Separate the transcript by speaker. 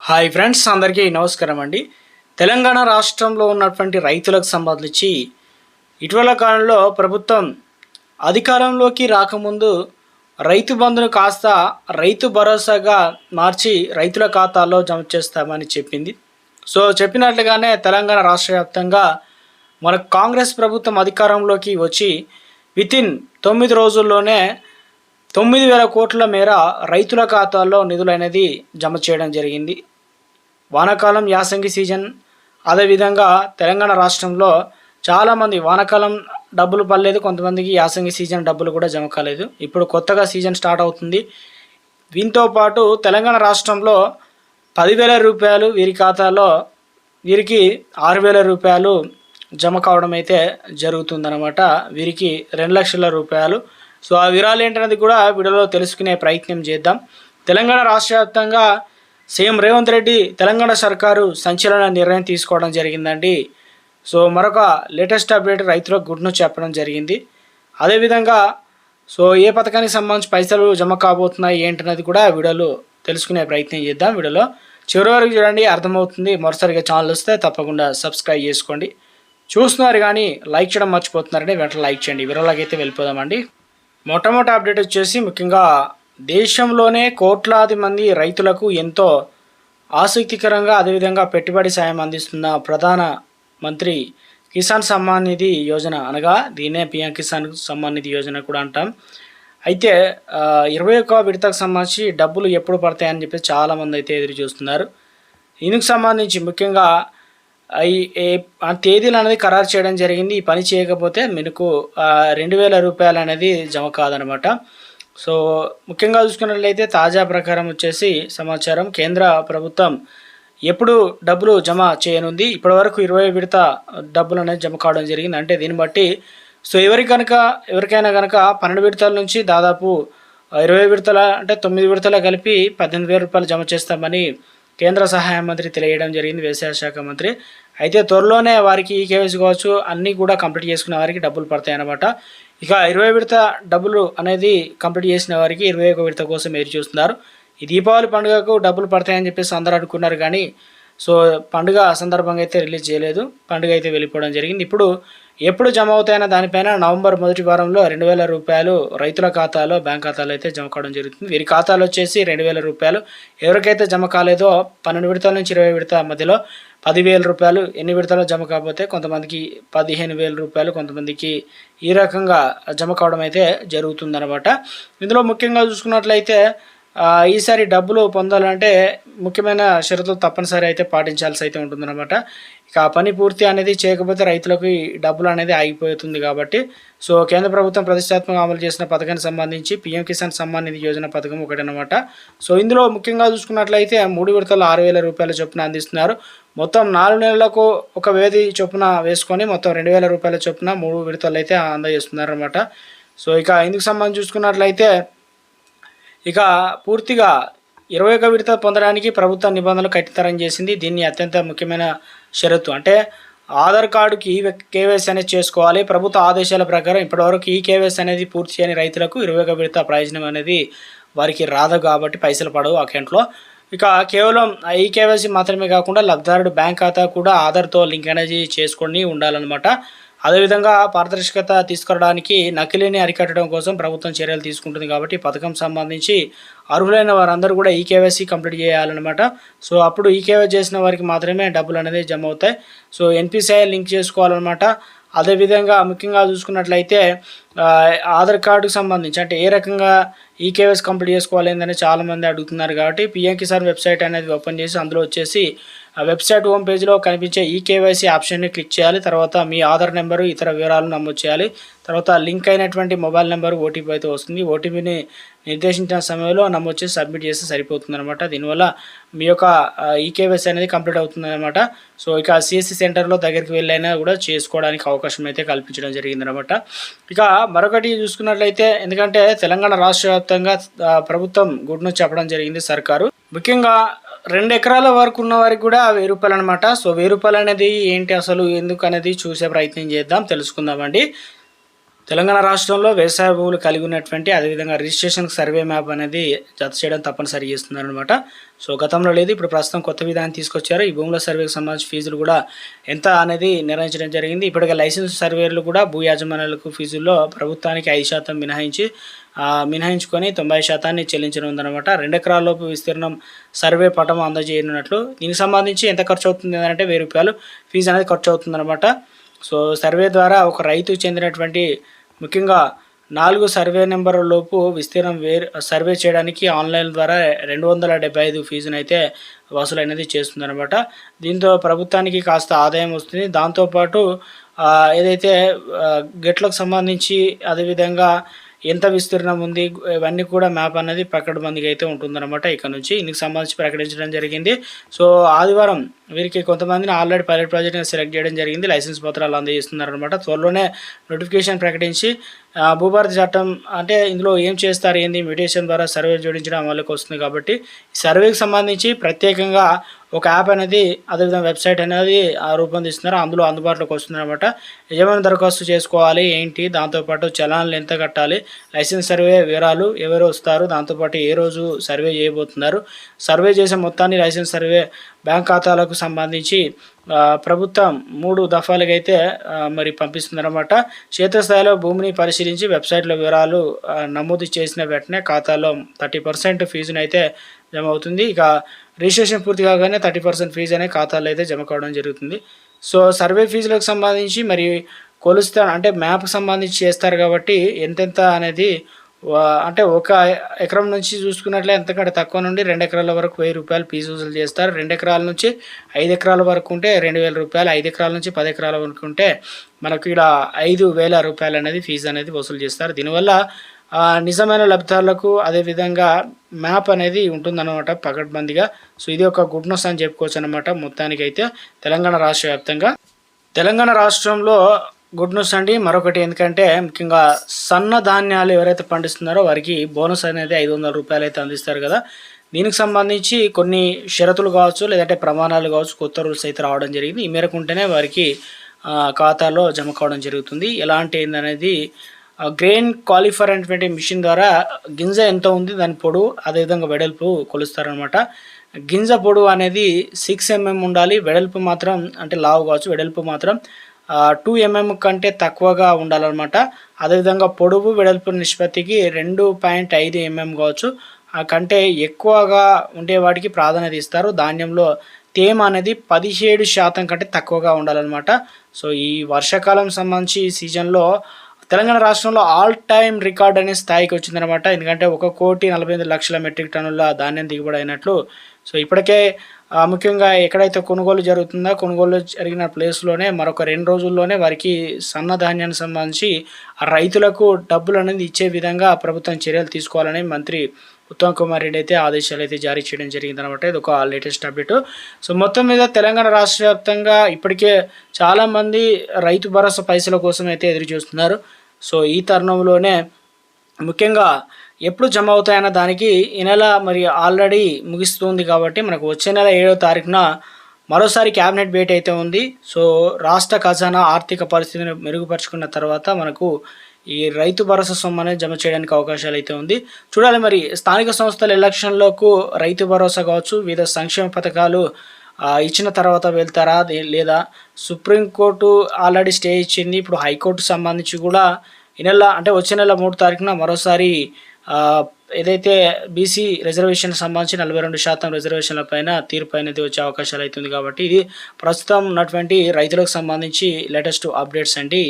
Speaker 1: Hi friends అందరికీ నమస్కారం అండి. తెలంగాణ రాష్ట్రంలో ఉన్నటువంటి రైతులకు సంబంధించి ఇటీవల కాలంలో ప్రభుత్వం అధికారంలోకి రాకముందు రైతు బంధును కాస్త రైతు భరోసాగా మార్చి రైతుల ఖాతాల్లో జమ చేస్తామని చెప్పింది. సో చెప్పినట్లుగానే తెలంగాణ రాష్ట్ర వ్యాప్తంగా మన కాంగ్రెస్ ప్రభుత్వం అధికారంలోకి వచ్చి వితిన్ తొమ్మిది రోజుల్లోనే తొమ్మిది వేల కోట్ల మేర రైతుల ఖాతాల్లో నిధులు అనేది జమ చేయడం జరిగింది. వానాకాలం యాసంగి సీజన్. అదేవిధంగా తెలంగాణ రాష్ట్రంలో చాలామంది వానాకాలం డబ్బులు పడలేదు. కొంతమందికి యాసంగి సీజన్ డబ్బులు కూడా జమ కాలేదు. ఇప్పుడు కొత్తగా సీజన్ స్టార్ట్ అవుతుంది. దీంతో పాటు తెలంగాణ రాష్ట్రంలో పదివేల రూపాయలు వీరి ఖాతాలో వీరికి ఆరు వేల రూపాయలు జమ కావడం అయితే జరుగుతుందన్నమాట. వీరికి రెండు లక్షల రూపాయలు. సో ఆ వివరాలు ఏంటనేది కూడా వీడియోలో తెలుసుకునే ప్రయత్నం చేద్దాం. తెలంగాణ రాష్ట్ర వ్యాప్తంగా సీఎం రేవంత్ రెడ్డి తెలంగాణ సర్కారు సంచలన నిర్ణయం తీసుకోవడం జరిగిందండి. సో మరొక లేటెస్ట్ అప్డేట్ రైతులకు గుడ్ న్యూస్ చెప్పడం జరిగింది. అదేవిధంగా సో ఏ పథకానికి సంబంధించి పైసలు జమ కాబోతున్నాయి ఏంటన్నది కూడా వీడియోలో తెలుసుకునే ప్రయత్నం చేద్దాం వీడియోలో. చివరి వరకు చూడండి అర్థమవుతుంది. మరోసారిగా ఛానల్ వస్తే తప్పకుండా సబ్స్క్రైబ్ చేసుకోండి. చూస్తున్నారు కానీ లైక్ చేయడం మర్చిపోతున్నారని వెంటనే లైక్ చేయండి. వీడియోలోకి అయితే వెళ్ళిపోదామండి. మొట్టమొదటి అప్డేట్ వచ్చేసి ముఖ్యంగా దేశంలోనే కోట్లాది మంది రైతులకు ఎంతో ఆసక్తికరంగా అదేవిధంగా పెట్టుబడి సాయం అందిస్తున్న ప్రధాన మంత్రి కిసాన్ సమ్మాన్ నిధి యోజన అనగా దీనే పిఎం కిసాన్ సమ్మాన్ నిధి యోజన కూడా అంటాం. అయితే ఇరవై ఒక్క విడతకు సంబంధించి డబ్బులు ఎప్పుడు పడతాయని చెప్పి చాలామంది అయితే ఎదురు చూస్తున్నారు. ఇందుకు సంబంధించి ముఖ్యంగా ఆ తేదీలు అనేది ఖరారు చేయడం జరిగింది. ఈ పని చేయకపోతే మీకు రెండు వేల రూపాయలు అనేది జమ కాదనమాట. సో ముఖ్యంగా చూసుకున్నట్లయితే తాజా ప్రకారం వచ్చేసి సమాచారం కేంద్ర ప్రభుత్వం ఎప్పుడు డబ్బులు జమ చేయనుంది ఇప్పటివరకు ఇరవై విడత డబ్బులు అనేది జమ కావడం జరిగింది. అంటే దీన్ని బట్టి సో ఎవరి కనుక ఎవరికైనా కనుక పన్నెండు విడతల నుంచి దాదాపు ఇరవై విడతల అంటే తొమ్మిది విడతల కలిపి పద్దెనిమిది వేల రూపాయలు జమ చేస్తామని కేంద్ర సహాయ మంత్రి తెలియడం జరిగింది వ్యవసాయ శాఖ మంత్రి. అయితే త్వరలోనే వారికి ఈ కేవైసీ కావచ్చు అన్నీ కూడా కంప్లీట్ చేసుకున్న వారికి డబ్బులు పడతాయి అన్నమాట ఇక ఇరవై విడత డబ్బులు అనేది కంప్లీట్ చేసిన వారికి ఇరవై ఒక విడత కోసం ఎదురు చూస్తున్నారు. ఈ దీపావళి పండుగకు డబ్బులు పడతాయని చెప్పేసి అందరూ అనుకున్నారు కానీ సో పండుగ సందర్భంగా అయితే రిలీజ్ చేయలేదు. పండుగ అయితే వెళ్ళిపోవడం జరిగింది. ఇప్పుడు ఎప్పుడు జమ అవుతాయన్న దానిపైన నవంబర్ మొదటి వారంలో రెండు వేల రూపాయలు రైతుల ఖాతాలో బ్యాంక్ ఖాతాలో అయితే జమ కావడం జరుగుతుంది. వీరి ఖాతాలో వచ్చేసి రెండు వేల రూపాయలు. ఎవరికైతే జమ కాలేదో పన్నెండు విడతల నుంచి ఇరవై విడత మధ్యలో పదివేల రూపాయలు ఎన్ని విడతలో జమ కాకపోతే కొంతమందికి పదిహేను వేల రూపాయలు కొంతమందికి ఈ రకంగా జమ కావడం అయితే జరుగుతుందన్నమాట. ఇందులో ముఖ్యంగా చూసుకున్నట్లయితే ఈసారి డబ్బులు పొందాలంటే ముఖ్యమైన షరతులు తప్పనిసరి అయితే పాటించాల్సి అయితే ఉంటుందన్నమాట. ఇక ఆ పని పూర్తి అనేది చేయకపోతే రైతులకు డబ్బులు అనేది ఆగిపోతుంది కాబట్టి సో కేంద్ర ప్రభుత్వం ప్రతిష్టాత్మకంగా అమలు చేసిన పథకానికి సంబంధించి పీఎం కిసాన్ సమ్మాన్ నిధి యోజన పథకం ఒకటనమాట సో ఇందులో ముఖ్యంగా చూసుకున్నట్లయితే మూడు విడతలు ఆరు వేల రూపాయల చొప్పున అందిస్తున్నారు. మొత్తం నాలుగు నెలలకు ఒక వేది చొప్పున వేసుకొని మొత్తం రెండు వేల రూపాయల చొప్పున మూడు విడతలు అయితే అందజేస్తున్నారు అనమాట సో ఇక ఇందుకు సంబంధించి చూసుకున్నట్లయితే ఇక పూర్తిగా ఇరవై ఒక విడత పొందడానికి ప్రభుత్వ నిబంధనలు కఠితరం చేసింది. దీన్ని అత్యంత ముఖ్యమైన షరతు. అంటే ఆధార్ కార్డుకి ఈ కేవైసీ అనేది చేసుకోవాలి. ప్రభుత్వ ఆదేశాల ప్రకారం ఇప్పటివరకు ఈ కేవైసీ అనేది పూర్తి చేయని రైతులకు ఇరవై ఒక విడత ప్రయోజనం అనేది వారికి రాదు కాబట్టి పైసలు పడవు అకౌంట్లో. ఇక కేవలం ఈ కేవైసీ మాత్రమే కాకుండా లబ్ధిదారుడు బ్యాంక్ ఖాతా కూడా ఆధార్తో లింక్ అనేది చేసుకొని ఉండాలన్నమాట. అదేవిధంగా పారదర్శకత తీసుకురావడానికి నకిలీని అరికట్టడం కోసం ప్రభుత్వం చర్యలు తీసుకుంటుంది కాబట్టి పథకం సంబంధించి అర్హులైన వారందరూ కూడా ఈ కేవైసీ కంప్లీట్ చేయాలన్నమాట. సో అప్పుడు ఈ కేవైసీ చేసిన వారికి మాత్రమే డబ్బులు అనేది జమ అవుతాయి. సో ఎన్పిసిఐ లింక్ చేసుకోవాలన్నమాట. అదేవిధంగా ముఖ్యంగా చూసుకున్నట్లయితే ఆధార్ కార్డుకు సంబంధించి అంటే ఏ రకంగా ఈ కంప్లీట్ చేసుకోవాలి ఏందని చాలామంది అడుగుతున్నారు కాబట్టి పిఎం కిసాన్ వెబ్సైట్ అనేది ఓపెన్ చేసి అందులో వచ్చేసి వెబ్సైట్ హోమ్ పేజ్లో కనిపించే ఈ కేవైసీ ఆప్షన్ని క్లిక్ చేయాలి. తర్వాత మీ ఆధార్ నెంబరు ఇతర వివరాలు నమోదు చేయాలి. తర్వాత లింక్ అయినటువంటి మొబైల్ నెంబర్ ఓటీపీ అయితే వస్తుంది. ఓటీపీని నిర్దేశించిన సమయంలో నమోదు చేసి సబ్మిట్ చేస్తే సరిపోతుంది అనమాట దీనివల్ల మీ యొక్క ఈకేవైసీ అనేది కంప్లీట్ అవుతుంది అనమాట సో ఇక సిఎస్సి సెంటర్లో దగ్గరికి వెళ్ళైనా కూడా చేసుకోవడానికి అవకాశం అయితే కల్పించడం జరిగిందనమాట ఇక మరొకటి చూసుకున్నట్లయితే ఎందుకంటే తెలంగాణ రాష్ట్ర వ్యాప్తంగా ప్రభుత్వం గుడ్ చెప్పడం జరిగింది సర్కారు. ముఖ్యంగా రెండు ఎకరాల వరకు ఉన్న వారికి కూడా వెయ్యి రూపాయలు అనమాట సో వెయ్యి రూపాయలు అనేది ఏంటి అసలు? ఎందుకు అనేది చూసే ప్రయత్నం చేద్దాం తెలుసుకుందామండి. తెలంగాణ రాష్ట్రంలో వ్యవసాయ భూములు కలిగి ఉన్నటువంటి అదేవిధంగా రిజిస్ట్రేషన్ సర్వే మ్యాప్ అనేది జత చేయడం తప్పనిసరి చేస్తున్నారనమాట సో గతంలో లేదు ఇప్పుడు ప్రస్తుతం కొత్త విధానం తీసుకొచ్చారు. ఈ భూముల సర్వేకి సంబంధించిన ఫీజులు కూడా ఎంత అనేది నిర్ణయించడం జరిగింది. ఇప్పటికే లైసెన్స్ సర్వేలు కూడా భూ యాజమాన్యాలకు ఫీజుల్లో ప్రభుత్వానికి ఐదు శాతం మినహాయించి మినహాయించుకొని తొంభై శాతాన్ని చెల్లించనుందనమాట రెండు ఎకరాలలోపు విస్తీర్ణం సర్వే పటం అందజేయనున్నట్లు. దీనికి సంబంధించి ఎంత ఖర్చు అవుతుంది అంటే వెయ్యి రూపాయలు ఫీజు అనేది ఖర్చు అవుతుందన్నమాట సో సర్వే ద్వారా ఒక రైతు చెందినటువంటి ముఖ్యంగా నాలుగు సర్వే నెంబర్ లోపు విస్తీర్ణం వేరు సర్వే చేయడానికి ఆన్లైన్ ద్వారా రెండు వందల డెబ్బై ఐదు ఫీజును అయితే వసూలు అనేది దీంతో ప్రభుత్వానికి కాస్త ఆదాయం వస్తుంది. దాంతోపాటు ఏదైతే గెట్లకు సంబంధించి అదేవిధంగా ఎంత విస్తీర్ణం ఉంది ఇవన్నీ కూడా మ్యాప్ అనేది పకడ్బందీగా అయితే ఉంటుందన్నమాట ఇక్కడ నుంచి. ఇందుకు సంబంధించి ప్రకటించడం జరిగింది. సో ఆదివారం వీరికి కొంతమందిని ఆల్రెడీ పైలట్ ప్రాజెక్ట్గా సెలెక్ట్ చేయడం జరిగింది. లైసెన్స్ పత్రాలు అందజేస్తున్నారనమాట త్వరలోనే నోటిఫికేషన్ ప్రకటించి భూభారతి చట్టం అంటే ఇందులో ఏం చేస్తారు ఏంది? మ్యూటేషన్ ద్వారా సర్వే జోడించడం అమలుకి వస్తుంది కాబట్టి సర్వేకి సంబంధించి ప్రత్యేకంగా ఒక యాప్ అనేది అదేవిధంగా వెబ్సైట్ అనేది రూపొందిస్తున్నారు అందులో అందుబాటులోకి వస్తుంది అనమాట యజమాని దరఖాస్తు చేసుకోవాలి? ఏంటి? దాంతోపాటు చలాన్లు ఎంత కట్టాలి? లైసెన్స్ సర్వే వివరాలు ఎవరు వస్తారు? దాంతోపాటు ఏ రోజు సర్వే చేయబోతున్నారు? సర్వే చేసే మొత్తాన్ని లైసెన్స్ సర్వే బ్యాంక్ ఖాతాలకు సంబంధించి ప్రభుత్వం మూడు దఫాలుగా అయితే మరి పంపిస్తుందన్నమాట క్షేత్రస్థాయిలో భూమిని పరిశీలించి వెబ్సైట్లో వివరాలు నమోదు చేసిన వెంటనే ఖాతాలో థర్టీ పర్సెంట్ ఫీజుని అయితే జమ అవుతుంది ఇక రిజిస్ట్రేషన్ పూర్తి కాగానే థర్టీ పర్సెంట్ ఫీజు అనే ఖాతాలో అయితే జమ కావడం జరుగుతుంది. సో సర్వే ఫీజులకు సంబంధించి మరి కొలుస్తా అంటే మ్యాప్కి సంబంధించి చేస్తారు కాబట్టి ఎంతెంత అనేది అంటే ఒక ఎకరం నుంచి చూసుకున్నట్లే ఎంతకంటే తక్కువ నుండి రెండు ఎకరాల వరకు వెయ్యి రూపాయలు ఫీజు వసూలు చేస్తారు. రెండు ఎకరాల నుంచి ఐదు ఎకరాల వరకు ఉంటే రెండు వేల రూపాయలు ఐదు ఎకరాల నుంచి పది ఎకరాల వరకు ఉంటే మనకు ఇక్కడ ఐదు వేల రూపాయలు అనేది ఫీజు అనేది వసూలు చేస్తారు. దీనివల్ల నిజమైన లబ్ధాలకు అదేవిధంగా మ్యాప్ అనేది ఉంటుందన్నమాట పకడ్బందీగా. సో ఇది ఒక గుడ్ న్యూస్ అని చెప్పుకోవచ్చు అనమాట మొత్తానికి అయితే తెలంగాణ రాష్ట్ర వ్యాప్తంగా. తెలంగాణ రాష్ట్రంలో గుడ్ న్యూస్ అండి. మరొకటి ఎందుకంటే ముఖ్యంగా సన్న ధాన్యాలు ఎవరైతే పండిస్తున్నారో వారికి బోనస్ అనేది ఐదు వందల రూపాయలు అయితే అందిస్తారు కదా. దీనికి సంబంధించి కొన్ని షరతులు కావచ్చు లేదంటే ప్రమాణాలు కావచ్చు కొత్త రూల్స్ అయితే రావడం జరిగింది. ఈ మేరకు ఉంటేనే వారికి ఖాతాలో జమ కావడం జరుగుతుంది. ఎలాంటి ఏందనేది గ్రెయిన్ క్వాలిఫర్ అనేటువంటి మిషన్ ద్వారా గింజ ఎంత ఉంది దాని పొడవు అదేవిధంగా వెడల్పు కొలుస్తారనమాట గింజ పొడవు అనేది సిక్స్ ఎంఎం ఉండాలి. వెడల్పు మాత్రం అంటే లావు కావచ్చు వెడల్పు మాత్రం టూ ఎంఎం కంటే తక్కువగా ఉండాలన్నమాట. అదేవిధంగా పొడవు వెడల్పు నిష్పత్తికి రెండు పాయింట్ ఐదు ఎంఎం కావచ్చు. ఆ కంటే ఎక్కువగా ఉండే వాటికి ప్రాధాన్యత ఇస్తారు. ధాన్యంలో తేమ అనేది పదిహేడు శాతం కంటే తక్కువగా ఉండాలన్నమాట. సో ఈ వర్షాకాలం సంబంధించి సీజన్లో తెలంగాణ రాష్ట్రంలో ఆల్ టైమ్ రికార్డ్ అనే స్థాయికి వచ్చిందనమాట ఎందుకంటే ఒక కోటి నలభై ఎనిమిది లక్షల మెట్రిక్ టన్నుల ధాన్యం దిగుబడి అయినట్లు. సో ఇప్పటికే ముఖ్యంగా ఎక్కడైతే కొనుగోలు జరుగుతుందో కొనుగోలు జరిగిన ప్లేస్లోనే మరొక రెండు రోజుల్లోనే వారికి సన్న ధాన్యానికి సంబంధించి ఆ రైతులకు డబ్బులు అనేది ఇచ్చే విధంగా ప్రభుత్వం చర్యలు తీసుకోవాలని మంత్రి ఉత్తమ్ కుమార్ రెడ్డి అయితే ఆదేశాలు అయితే జారీ చేయడం జరిగింది అనమాట ఇది ఒక లేటెస్ట్ అప్డేట్ సో మొత్తం మీద తెలంగాణ రాష్ట్ర వ్యాప్తంగా ఇప్పటికే చాలామంది రైతు భరోసా పైసల కోసం అయితే ఎదురు చూస్తున్నారు. సో ఈ తరుణంలోనే ముఖ్యంగా ఎప్పుడు జమ అవుతాయన్న దానికి ఈ నెల మరి ఆల్రెడీ ముగిస్తుంది కాబట్టి మనకు వచ్చే నెల ఏడో తారీఖున మరోసారి క్యాబినెట్ భేటీ అయితే ఉంది. సో రాష్ట్ర ఖజానా ఆర్థిక పరిస్థితిని మెరుగుపరుచుకున్న తర్వాత మనకు ఈ రైతు భరోసా సొమ్ము అనేది జమ చేయడానికి అవకాశాలు అయితే ఉంది. చూడాలి మరి స్థానిక సంస్థల ఎలక్షన్లకు రైతు భరోసా కావచ్చు వివిధ సంక్షేమ పథకాలు ఇచ్చిన తర్వాత వెళ్తారా లేదా సుప్రీంకోర్టు ఆల్రెడీ స్టే ఇచ్చింది. ఇప్పుడు హైకోర్టు సంబంధించి కూడా ఈ నెల అంటే వచ్చే నెల మూడు తారీఖున మరోసారి ఏదైతే బీసీ రిజర్వేషన్ సంబంధించి నలభై రెండు శాతం రిజర్వేషన్ల పైన తీర్పు అనేది వచ్చే అవకాశాలు అవుతుంది కాబట్టి ఇది ప్రస్తుతం ఉన్నటువంటి రైతులకు సంబంధించి లేటెస్ట్ అప్డేట్స్ అండి.